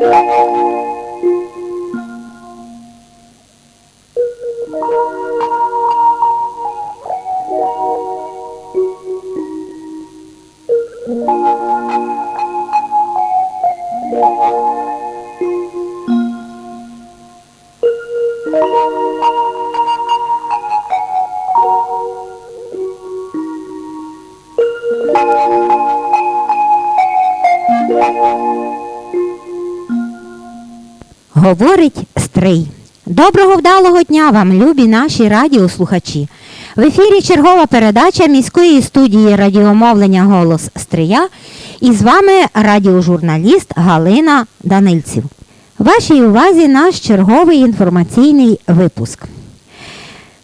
Música Говорить Стрий. Доброго вдалого дня вам, любі наші радіослухачі. В ефірі чергова передача міської студії радіомовлення Голос Стрия і з вами радіожурналіст Галина Данильців. Вашій увазі наш черговий інформаційний випуск.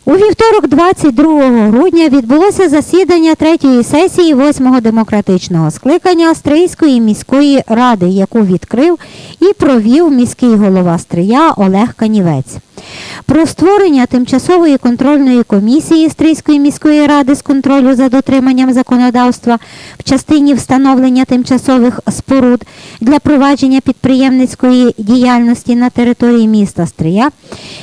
У вівторок, 22 грудня, відбулося засідання третьої сесії 8-го демократичного скликання Стрийської міської ради, яку відкрив і провів міський голова Стрия Олег Канівець. Про створення тимчасової контрольної комісії Стрийської міської ради з контролю за дотриманням законодавства в частині встановлення тимчасових споруд для провадження підприємницької діяльності на території міста Стрия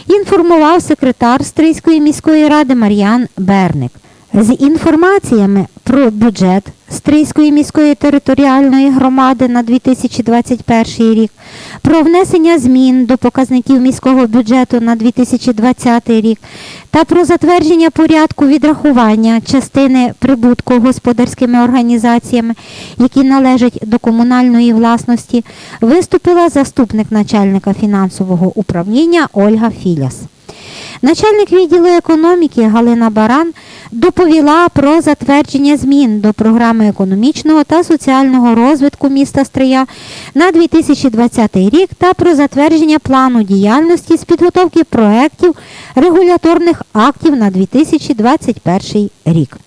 інформував секретар Стрийської міської ради Мар'ян Берник. З інформаціями про бюджет Стрийської міської територіальної громади на 2021 рік, про внесення змін до показників міського бюджету на 2020 рік та про затвердження порядку відрахування частини прибутку господарськими організаціями, які належать до комунальної власності, виступила заступник начальника фінансового управління Ольга Філяс. Начальник відділу економіки Галина Баран доповіла про затвердження змін до програми економічного та соціального розвитку міста Стрия на 2020 рік та про затвердження плану діяльності з підготовки проєктів регуляторних актів на 2021 рік.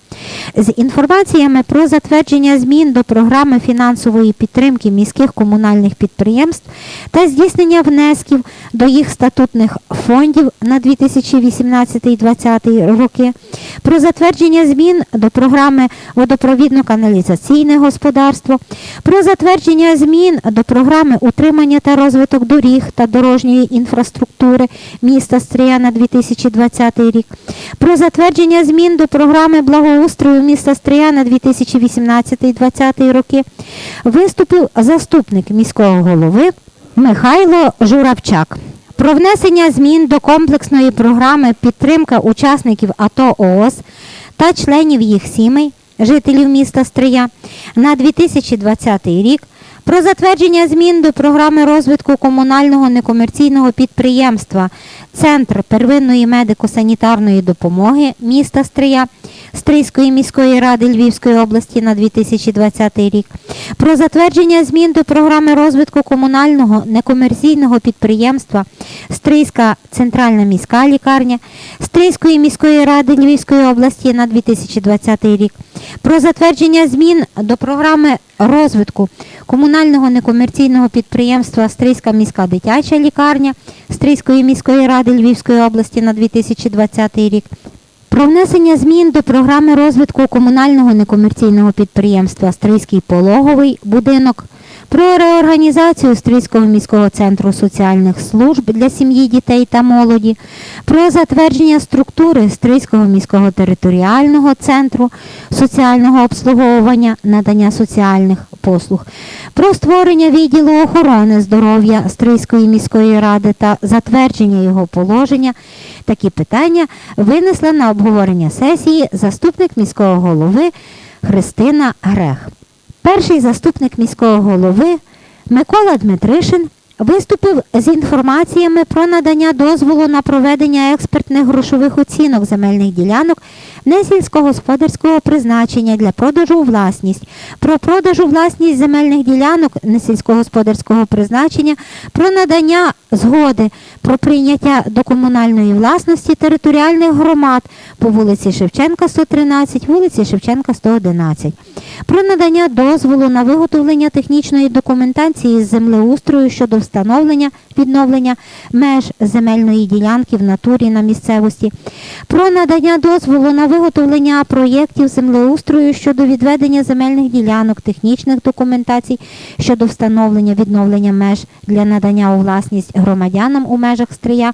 З інформаціями про затвердження змін до програми фінансової підтримки міських комунальних підприємств та здійснення внесків до їх статутних фондів на 2018-2020 роки, про затвердження змін до програми водопровідно-каналізаційне господарство, про затвердження змін до програми утримання та розвиток доріг та дорожньої інфраструктури міста Стрия на 2020 рік, про затвердження змін до програми благоустрою міста Стрия на 2018-2020 роки, виступив заступник міського голови Михайло Журавчак. Про внесення змін до комплексної програми підтримка учасників АТО ООС та членів їх сімей, жителів міста Стрия на 2020 рік, про затвердження змін до програми розвитку комунального некомерційного підприємства Центр первинної медико-санітарної допомоги міста Стрия Стрийської міської ради Львівської області на 2020 рік, про затвердження змін до програми розвитку комунального некомерційного підприємства Стрийська центральна міська лікарня Стрийської міської ради Львівської області на 2020 рік, про затвердження змін до програми розвитку комунального некомерційного підприємства Стрийська міська дитяча лікарня Стрийської міської ради Львівської області на 2020 рік. Про внесення змін до програми розвитку комунального некомерційного підприємства Стрийський пологовий будинок, про реорганізацію Стрийського міського центру соціальних служб для сім'ї, дітей та молоді, про затвердження структури Стрийського міського територіального центру соціального обслуговування, надання соціальних послуг, про створення відділу охорони здоров'я Стрийської міської ради та затвердження його положення. Такі питання винесла на обговорення сесії заступник міського голови Христина Грех. Перший заступник міського голови Микола Дмитришин виступив з інформаціями про надання дозволу на проведення експертних грошових оцінок земельних ділянок несільськогосподарського призначення для продажу у власність, про продаж у власність земельних ділянок несільськогосподарського призначення, про надання згоди про прийняття до комунальної власності територіальних громад по вулиці Шевченка 113, вулиці Шевченка 111, про надання дозволу на виготовлення технічної документації з землеустрою щодо встановлення встановлення відновлення меж земельної ділянки в натурі на місцевості, про надання дозволу на виготовлення проєктів землеустрою щодо відведення земельних ділянок, технічних документацій щодо встановлення відновлення меж для надання у власність громадянам у межах стрия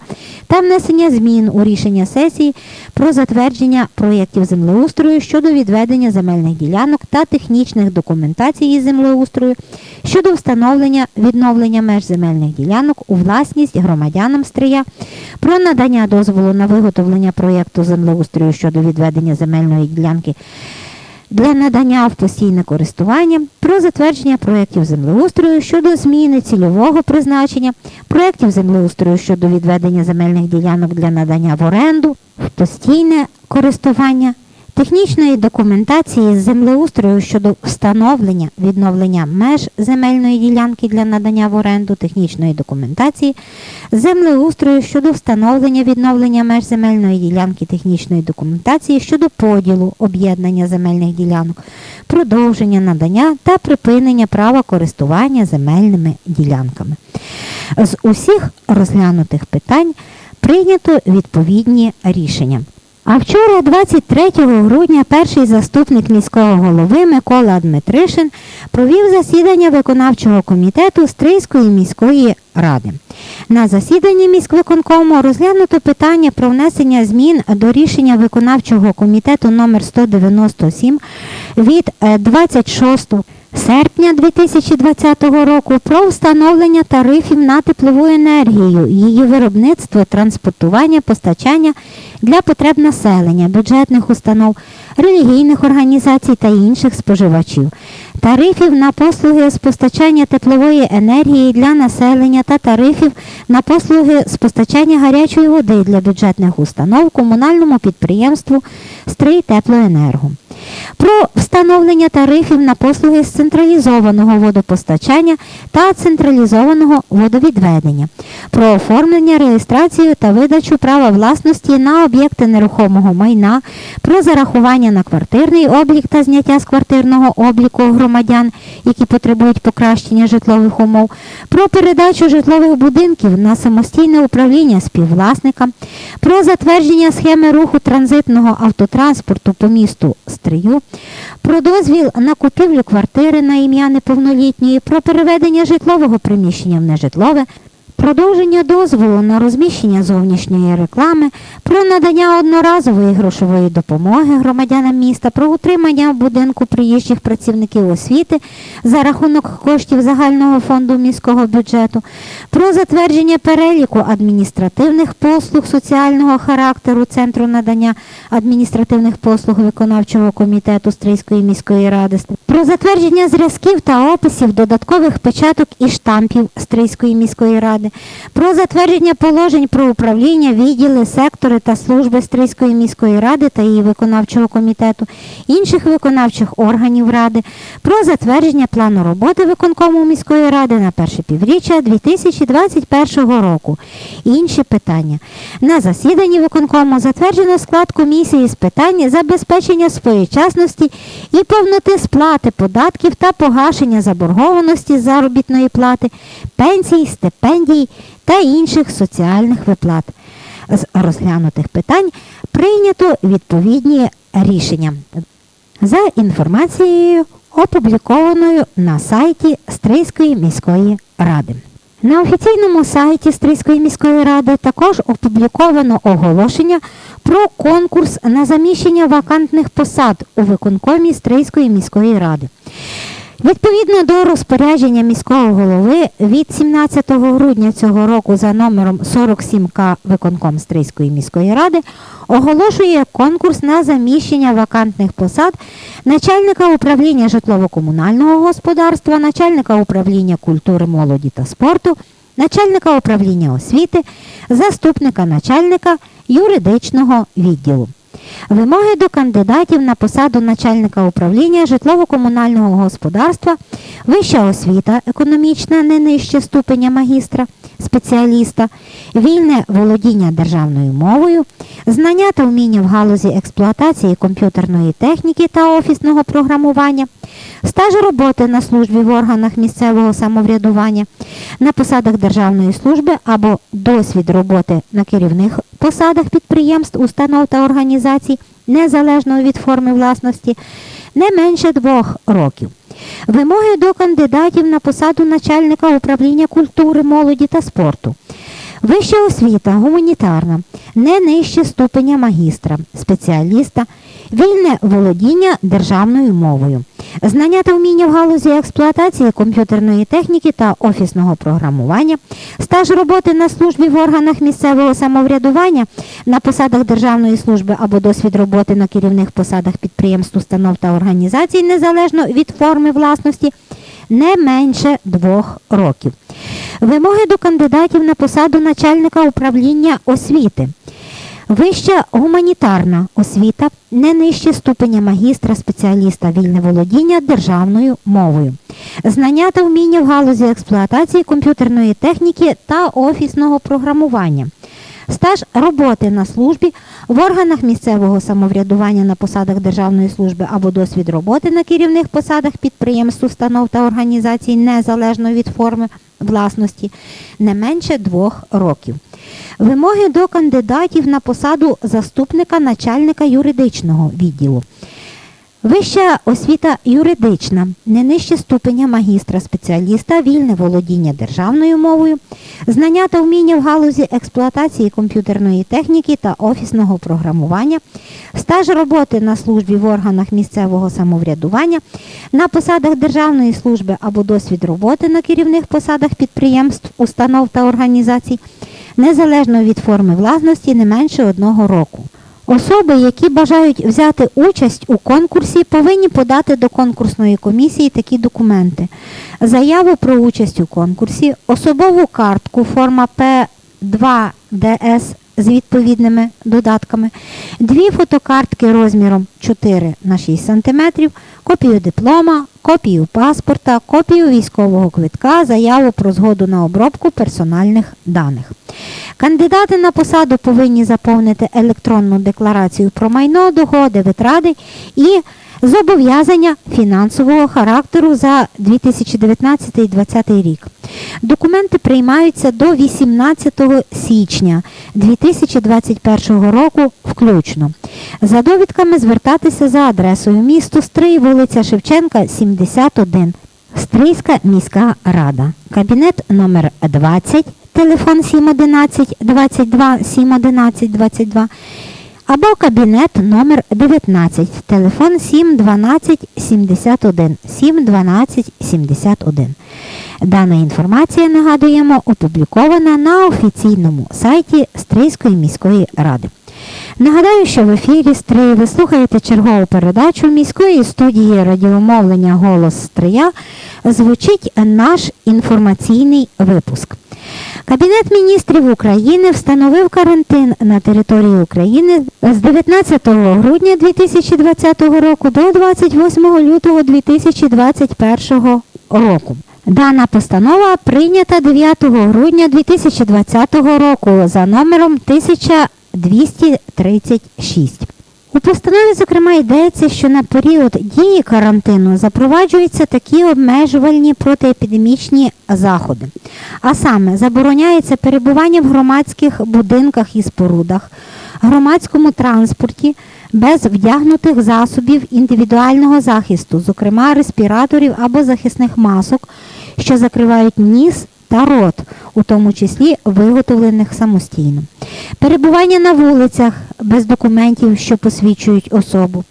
та внесення змін у рішення сесії про затвердження проєктів землеустрою щодо відведення земельних ділянок та технічних документацій із землеустрою щодо встановлення відновлення меж земельних ділянок у власність громадянам стрия, про надання дозволу на виготовлення проєкту землеустрою щодо відведення земельної ділянки для надання в постійне користування, про затвердження проєктів землеустрою щодо зміни цільового призначення, проєктів землеустрою щодо відведення земельних ділянок для надання в оренду, в постійне користування, технічної документації з землеустрою щодо встановлення відновлення меж земельної ділянки для надання в оренду, технічної документації, землеустрою щодо встановлення відновлення меж земельної ділянки, технічної документації щодо поділу об'єднання земельних ділянок, продовження надання та припинення права користування земельними ділянками. З усіх розглянутих питань прийнято відповідні рішення. А вчора, 23 грудня, перший заступник міського голови Микола Дмитришин провів засідання виконавчого комітету Стрийської міської ради. На засіданні міськвиконкому розглянуто питання про внесення змін до рішення виконавчого комітету номер 197 від е, 26 серпня 2020 року про встановлення тарифів на теплову енергію, її виробництво, транспортування, постачання для потреб населення, бюджетних установ, релігійних організацій та інших споживачів, тарифів на послуги з постачання теплової енергії для населення та тарифів на послуги з постачання гарячої води для бюджетних установ комунальному підприємству Стрий Теплоенерго. Про встановлення тарифів на послуги з централізованого водопостачання та централізованого водовідведення, про оформлення, реєстрацію та видачу права власності на об'єкти нерухомого майна, про зарахування на квартирний облік та зняття з квартирного обліку громадян, які потребують покращення житлових умов, про передачу житлових будинків на самостійне управління співвласникам, про затвердження схеми руху транзитного автотранспорту по місту Стрию, про дозвіл на купівлю квартири на ім'я неповнолітньої, про переведення житлового приміщення в нежитлове, продовження дозволу на розміщення зовнішньої реклами, про надання одноразової грошової допомоги громадянам міста, про утримання в будинку приїжджих працівників освіти за рахунок коштів загального фонду міського бюджету, про затвердження переліку адміністративних послуг соціального характеру Центру надання адміністративних послуг виконавчого комітету Стрийської міської ради, про затвердження зразків та описів додаткових печаток і штампів Стрийської міської ради, про затвердження положень про управління, відділи, сектори та служби Стрийської міської ради та її виконавчого комітету, інших виконавчих органів ради, про затвердження плану роботи виконкому міської ради на перше півріччя 2021 року. Інші питання. На засіданні виконкому затверджено склад комісії з питань забезпечення своєчасності і повноти сплати податків та погашення заборгованості заробітної плати, пенсій, стипендій та інших соціальних виплат. З розглянутих питань прийнято відповідні рішення за інформацією, опублікованою на сайті Стрийської міської ради. На офіційному сайті Стрийської міської ради також опубліковано оголошення про конкурс на заміщення вакантних посад у виконкомі Стрийської міської ради. Відповідно до розпорядження міського голови від 17 грудня цього року за номером 47К виконком Стрийської міської ради оголошує конкурс на заміщення вакантних посад начальника управління житлово-комунального господарства, начальника управління культури, молоді та спорту, начальника управління освіти, заступника начальника юридичного відділу. Вимоги до кандидатів на посаду начальника управління житлово-комунального господарства, вища освіта економічна не нижче ступеня магістра, спеціаліста, вільне володіння державною мовою, знання та вміння в галузі експлуатації комп'ютерної техніки та офісного програмування, стаж роботи на службі в органах місцевого самоврядування, на посадах державної служби або досвід роботи на керівних посадах підприємств, установ та організацій, незалежно від форми власності, не менше двох років. Вимоги до кандидатів на посаду начальника управління культури, молоді та спорту. Вища освіта, гуманітарна, не нижче ступеня магістра, спеціаліста, вільне володіння державною мовою, знання та вміння в галузі експлуатації комп'ютерної техніки та офісного програмування, стаж роботи на службі в органах місцевого самоврядування, на посадах державної служби або досвід роботи на керівних посадах підприємств, установ та організацій, незалежно від форми власності, не менше двох років. Вимоги до кандидатів на посаду начальника управління освіти. Вища гуманітарна освіта не нижче ступеня магістра, спеціаліста вільне володіння державною мовою. Знання та вміння в галузі експлуатації комп'ютерної техніки та офісного програмування. Стаж роботи на службі в органах місцевого самоврядування на посадах державної служби або досвід роботи на керівних посадах підприємств, установ та організацій незалежно від форми власності не менше двох років. Вимоги до кандидатів на посаду заступника начальника юридичного відділу. Вища освіта юридична, не нижче ступеня магістра, спеціаліста, вільне володіння державною мовою, знання та вміння в галузі експлуатації комп'ютерної техніки та офісного програмування, стаж роботи на службі в органах місцевого самоврядування, на посадах державної служби або досвід роботи на керівних посадах підприємств, установ та організацій, незалежно від форми власності не менше одного року. Особи, які бажають взяти участь у конкурсі, повинні подати до конкурсної комісії такі документи: заяву про участь у конкурсі, особову картку форма П2ДС з відповідними додатками, дві фотокартки розміром 4 на 6 см, копію диплома, копію паспорта, копію військового квитка, заяву про згоду на обробку персональних даних. Кандидати на посаду повинні заповнити електронну декларацію про майно, доходи, витрати і зобов'язання фінансового характеру за 2019-2020 рік. Документи приймаються до 18 січня 2021 року включно. За довідками звертатися за адресою місто Стрий, вулиця Шевченка, 71. Стрийська міська рада. Кабінет номер 20, телефон 711 22 711 22 або кабінет номер 19, телефон 712 71 712 71. Дана інформація, нагадуємо, опублікована на офіційному сайті Стрийської міської ради. Нагадаю, що в ефірі Стрий ви слухаєте чергову передачу міської студії радіомовлення Голос Стрия. Звучить наш інформаційний випуск. Кабінет міністрів України встановив карантин на території України з 19 грудня 2020 року до 28 лютого 2021 року. Дана постанова прийнята 9 грудня 2020 року за номером 1236. У постанові, зокрема, йдеться, що на період дії карантину запроваджуються такі обмежувальні протиепідемічні заходи. А саме забороняється перебування в громадських будинках і спорудах, громадському транспорті без вдягнутих засобів індивідуального захисту, зокрема респіраторів або захисних масок, що закривають ніс та рот, у тому числі виготовлених самостійно. Перебування на вулицях без документів, що посвідчують особу.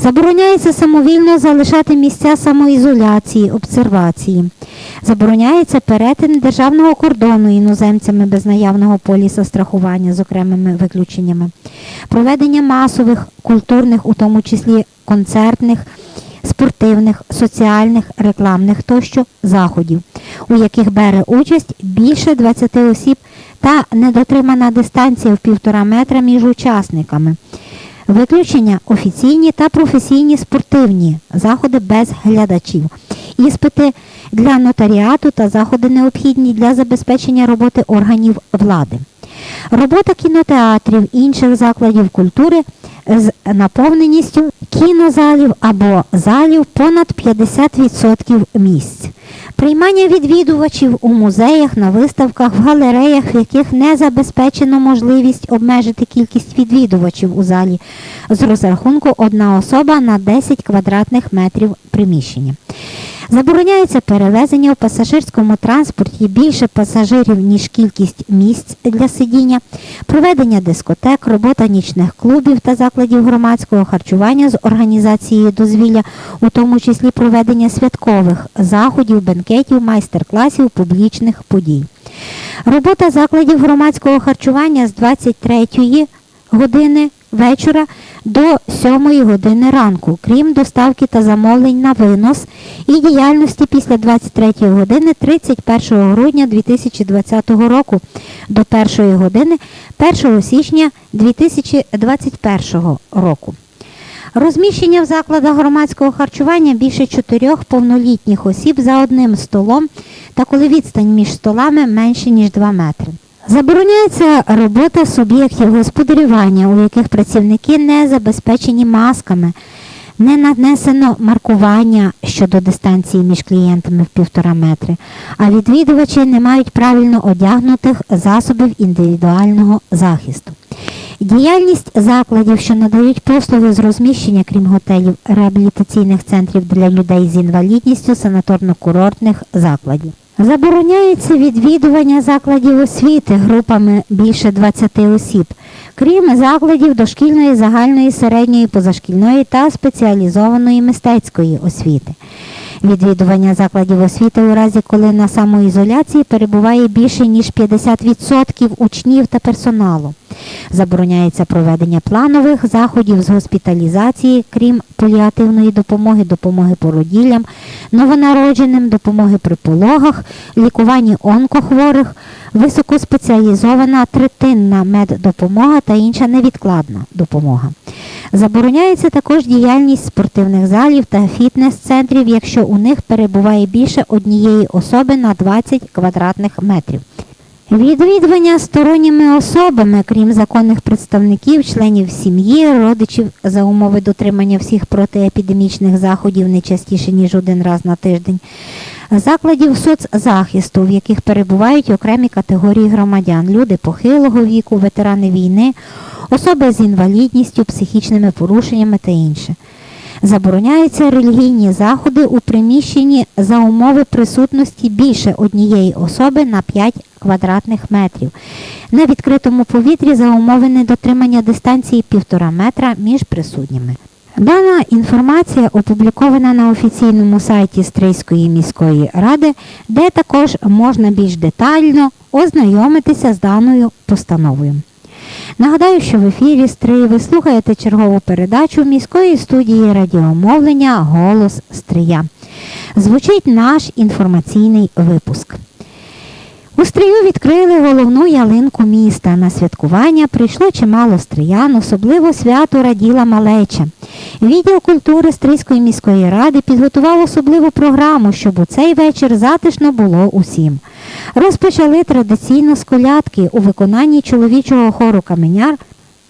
Забороняється самовільно залишати місця самоізоляції, обсервації. Забороняється перетин державного кордону іноземцями без наявного поліса страхування з окремими виключеннями. Проведення масових, культурних, у тому числі концертних, спортивних, соціальних, рекламних тощо заходів, у яких бере участь більше 20 осіб та недотримана дистанція в півтора метра між учасниками. Виключення офіційні та професійні спортивні заходи без глядачів, іспити для нотаріату та заходи необхідні для забезпечення роботи органів влади. Робота кінотеатрів інших закладів культури з наповненістю кінозалів або залів понад 50% місць. Приймання відвідувачів у музеях, на виставках, в галереях, в яких не забезпечено можливість обмежити кількість відвідувачів у залі з розрахунку одна особа на 10 квадратних метрів приміщення. Забороняється перевезення у пасажирському транспорті більше пасажирів, ніж кількість місць для сидіння, проведення дискотек, робота нічних клубів та закладів громадського харчування з організацією дозвілля, у тому числі проведення святкових заходів, бенкетів, майстер-класів, публічних подій. Робота закладів громадського харчування з 23 години вечора до 7 години ранку, крім доставки та замовлень на винос і діяльності після 23 години 31 грудня 2020 року до 1 години 1 січня 2021 року. Розміщення в закладах громадського харчування більше чотирьох повнолітніх осіб за одним столом та коли відстань між столами менше ніж 2 метри. Забороняється робота суб'єктів господарювання, у яких працівники не забезпечені масками, не нанесено маркування щодо дистанції між клієнтами в півтора метри, а відвідувачі не мають правильно одягнутих засобів індивідуального захисту. Діяльність закладів, що надають послуги з розміщення, крім готелів, реабілітаційних центрів для людей з інвалідністю, санаторно-курортних закладів. Забороняється відвідування закладів освіти групами більше 20 осіб, крім закладів дошкільної, загальної, середньої, позашкільної та спеціалізованої мистецької освіти. Відвідування закладів освіти у разі, коли на самоізоляції перебуває більше ніж 50% учнів та персоналу. Забороняється проведення планових заходів з госпіталізації, крім паліативної допомоги, допомоги породіллям, новонародженим, допомоги при пологах, лікуванні онкохворих, високоспеціалізована третинна меддопомога та інша невідкладна допомога. Забороняється також діяльність спортивних залів та фітнес-центрів, якщо у них перебуває більше однієї особи на 20 квадратних метрів. Відвідування сторонніми особами, крім законних представників, членів сім'ї, родичів за умови дотримання всіх протиепідемічних заходів не частіше, ніж один раз на тиждень, закладів соцзахисту, в яких перебувають окремі категорії громадян, люди похилого віку, ветерани війни, особи з інвалідністю, психічними порушеннями та інше. Забороняються релігійні заходи у приміщенні за умови присутності більше однієї особи на 5 квадратних метрів. На відкритому повітрі за умови недотримання дистанції 1,5 метра між присутніми. Дана інформація опублікована на офіційному сайті Стрийської міської ради, де також можна більш детально ознайомитися з даною постановою. Нагадаю, що в ефірі Стрий ви слухаєте чергову передачу міської студії радіомовлення Голос Стрия. Звучить наш інформаційний випуск. У Стрию відкрили головну ялинку міста. На святкування прийшло чимало стриян, особливо свято раділа малеча. Відділ культури Стрийської міської ради підготував особливу програму, щоб у цей вечір затишно було усім. Розпочали традиційно з колядки у виконанні чоловічого хору Каменяр,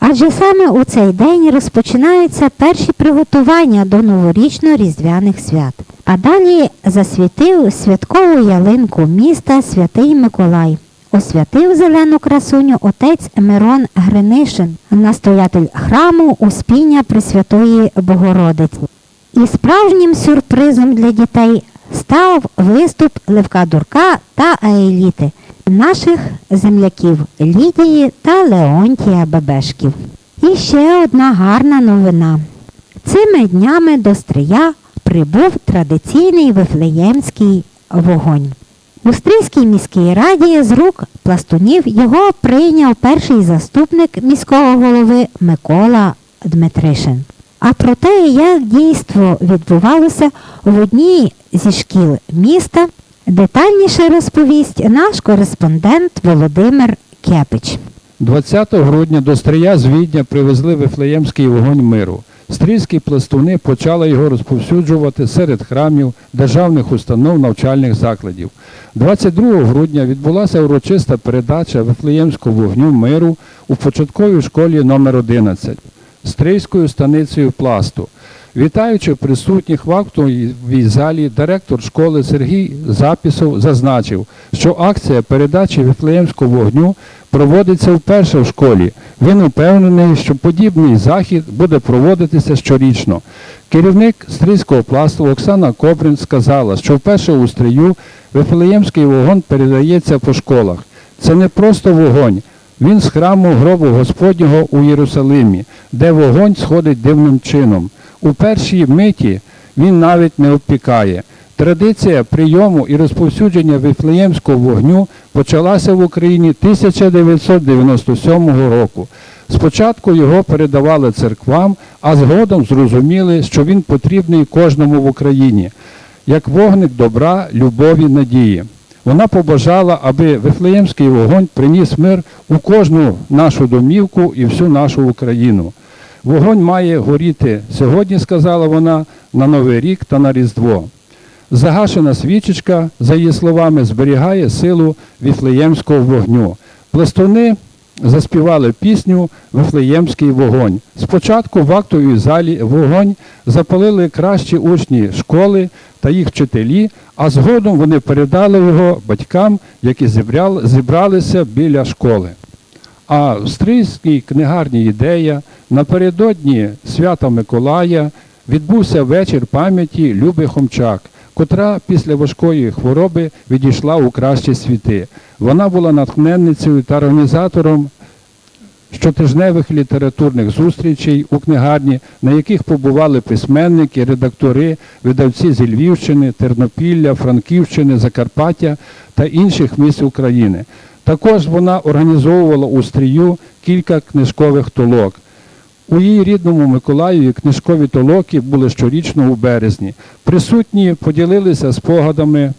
адже саме у цей день розпочинаються перші приготування до новорічно-різдвяних свят. А далі засвітив святкову ялинку міста Святий Миколай. Освятив зелену красуню отець Мирон Гринишин, настоятель храму Успіння Пресвятої Богородиці. І справжнім сюрпризом для дітей став виступ Левка Дурка та Аеліти, наших земляків Лідії та Леонтія Бебешків. І ще одна гарна новина. Цими днями до Стрия прибув традиційний вифлеємський вогонь. У Стрийській міській раді з рук пластунів його прийняв перший заступник міського голови Микола Дмитришин. А про те, як дійство відбувалося в одній зі шкіл міста, детальніше розповість наш кореспондент Володимир Кепич. 20 грудня до Стрия з Відня привезли Вифлеємський вогонь миру. Стрільські пластуни почали його розповсюджувати серед храмів, державних установ, навчальних закладів. 22 грудня відбулася урочиста передача Вифлеємського вогню миру у початковій школі номер 11 Стрийською станицею пласту. Вітаючи присутніх в актовій залі, директор школи Сергій Запісов зазначив, що акція передачі Вифлеємського вогню проводиться вперше в школі. Він упевнений, що подібний захід буде проводитися щорічно. Керівник стрийського пласту Оксана Кобрин сказала, що вперше у стрию Вифлеємський вогонь передається по школах. Це не просто вогонь. Він з храму гробу Господнього у Єрусалимі, де вогонь сходить дивним чином. У першій миті він навіть не опікає. Традиція прийому і розповсюдження вифлеємського вогню почалася в Україні 1997 року. Спочатку його передавали церквам, а згодом зрозуміли, що він потрібний кожному в Україні, як вогник добра, любові, надії. Вона побажала, аби Вифлеємський вогонь приніс мир у кожну нашу домівку і всю нашу Україну. Вогонь має горіти сьогодні, сказала вона, на Новий рік та на Різдво. Загашена свічечка, за її словами, зберігає силу віфлеємського вогню. Пластуни заспівали пісню Вифлеємський вогонь. Спочатку в актовій залі вогонь запалили кращі учні школи та їх вчителі, а згодом вони передали його батькам, які зібрали- зібралися біля школи. А в Стрийській книгарні ідея напередодні свята Миколая відбувся вечір пам'яті Люби Хомчак, котра після важкої хвороби відійшла у кращі світи. Вона була натхненницею та організатором щотижневих літературних зустрічей у книгарні, на яких побували письменники, редактори, видавці зі Львівщини, Тернопілля, Франківщини, Закарпаття та інших міст України. Також вона організовувала у стрію кілька книжкових толок. У її рідному Миколаєві книжкові толоки були щорічно у березні. Присутні поділилися спогадами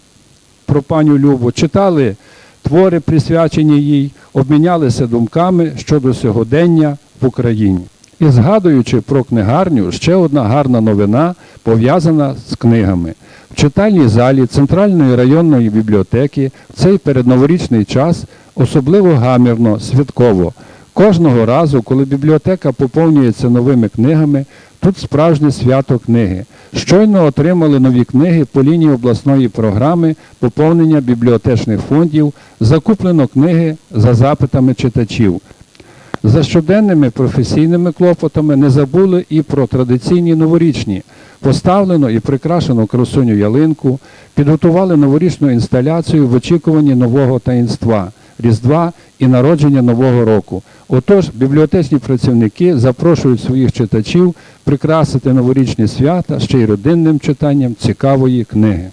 про паню Любу, читали твори, присвячені їй, обмінялися думками щодо сьогодення в Україні. І згадуючи про книгарню, ще одна гарна новина пов'язана з книгами. В читальній залі Центральної районної бібліотеки в цей передноворічний час особливо гамірно, святково. Кожного разу, коли бібліотека поповнюється новими книгами, тут справжнє свято книги. Щойно отримали нові книги по лінії обласної програми поповнення бібліотечних фондів, закуплено книги за запитами читачів. За щоденними професійними клопотами не забули і про традиційні новорічні. Поставлено і прикрашено красуню ялинку, підготували новорічну інсталяцію в очікуванні нового таїнства, Різдва і народження Нового року. Отож, бібліотечні працівники запрошують своїх читачів прикрасити новорічні свята ще й родинним читанням цікавої книги.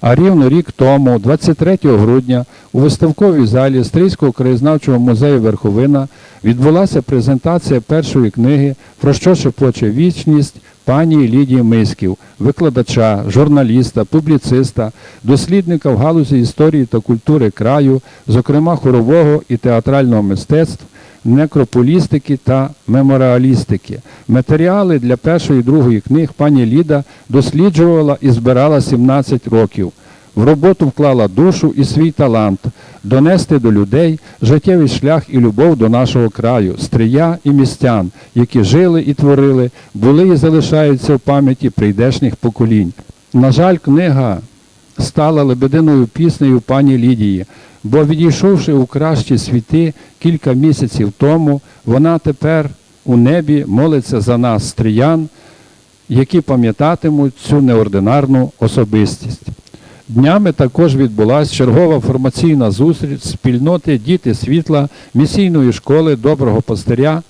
А рівно рік тому, 23 грудня, у виставковій залі Стрийського краєзнавчого музею Верховина відбулася презентація першої книги Про що шепоче вічність пані Лідії Мисків, викладача, журналіста, публіциста, дослідника в галузі історії та культури краю, зокрема хорового і театрального мистецтв, некрополістики та меморіалістики. Матеріали для першої і другої книг пані Ліда досліджувала і збирала 17 років. В роботу вклала душу і свій талант донести до людей життєвий шлях і любов до нашого краю, стрия і містян, які жили і творили, були і залишаються в пам'яті прийдешніх поколінь. На жаль, книга стала лебединою піснею пані Лідії, бо відійшовши у кращі світи кілька місяців тому, вона тепер у небі молиться за нас, стриян, які пам'ятатимуть цю неординарну особистість. Днями також відбулася чергова формаційна зустріч спільноти Діти світла місійної школи доброго пастиря.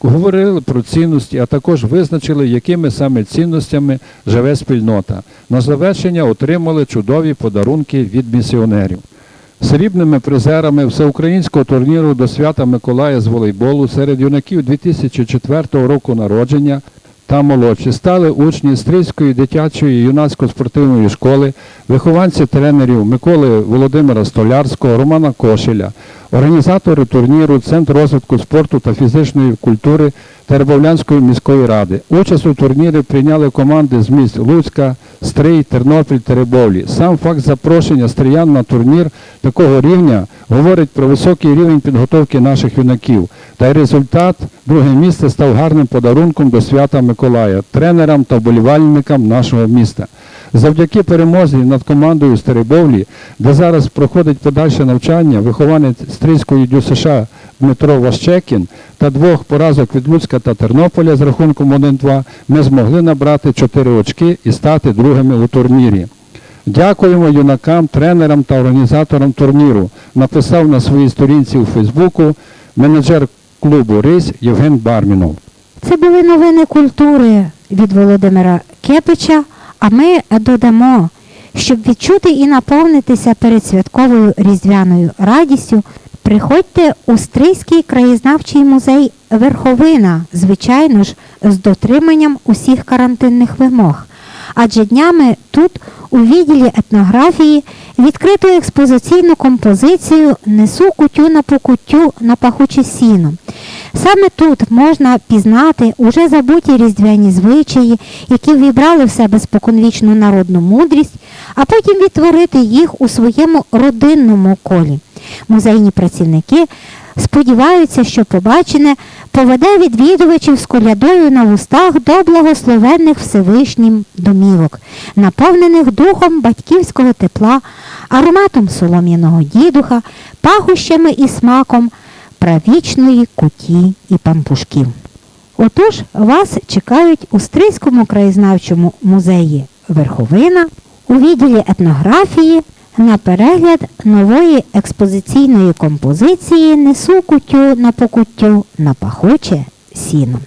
Говорили про цінності, а також визначили, якими саме цінностями живе спільнота. На завершення отримали чудові подарунки від місіонерів. Срібними призерами всеукраїнського турніру до свята Миколая з волейболу серед юнаків 2004 року народження та молодші стали учні Стрільської дитячої юнацько-спортивної школи, вихованці тренерів Миколи Володимира Столярського, Романа Кошеля. Організатори турніру, Центр розвитку спорту та фізичної культури Теребовлянської міської ради. Участь у турнірі прийняли команди з міст Луцька, Стрий, Тернопіль, Теребовлі. Сам факт запрошення стриян на турнір такого рівня говорить про високий рівень підготовки наших юнаків. Та й результат друге місце став гарним подарунком до свята Миколая, тренерам та вболівальникам нашого міста. Завдяки перемозі над командою з Теребовлі, де зараз проходить подальше навчання, вихованець Стрийської ДЮСШ Дмитро Ващекін та двох поразок від Луцька та Тернополя з рахунком 1-2, ми змогли набрати 4 очки і стати другими у турнірі. Дякуємо юнакам, тренерам та організаторам турніру. Написав на своїй сторінці у Фейсбуку менеджер клубу Рись Євген Бармінов. Це були новини культури від Володимира Кепича. А ми додамо, щоб відчути і наповнитися передсвятковою різдвяною радістю, приходьте у Стрийський краєзнавчий музей Верховина, звичайно ж, з дотриманням усіх карантинних вимог. Адже днями тут, у відділі етнографії, відкрито експозиційну композицію Несу кутю на покуттю на пахуче сіно. Саме тут можна пізнати уже забуті різдвяні звичаї, які вібрали в себе споконвічну народну мудрість, а потім відтворити їх у своєму родинному колі. Музейні працівники сподіваються, що побачене поведе відвідувачів з колядою на вустах до благословенних Всевишнім домівок, наповнених духом батьківського тепла, ароматом солом'яного дідуха, пахощами і смаком правічної куті і пампушків. Отож, вас чекають у Стрийському краєзнавчому музеї Верховина у відділі етнографії на перегляд нової експозиційної композиції Несу кутю на покуттю на пахуче сіно.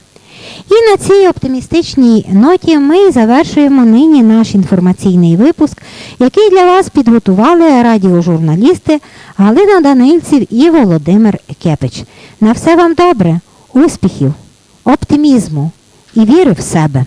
І на цій оптимістичній ноті ми завершуємо нині наш інформаційний випуск, який для вас підготували радіожурналісти Галина Данильців і Володимир Кепич. На все вам добре, успіхів, оптимізму і віри в себе.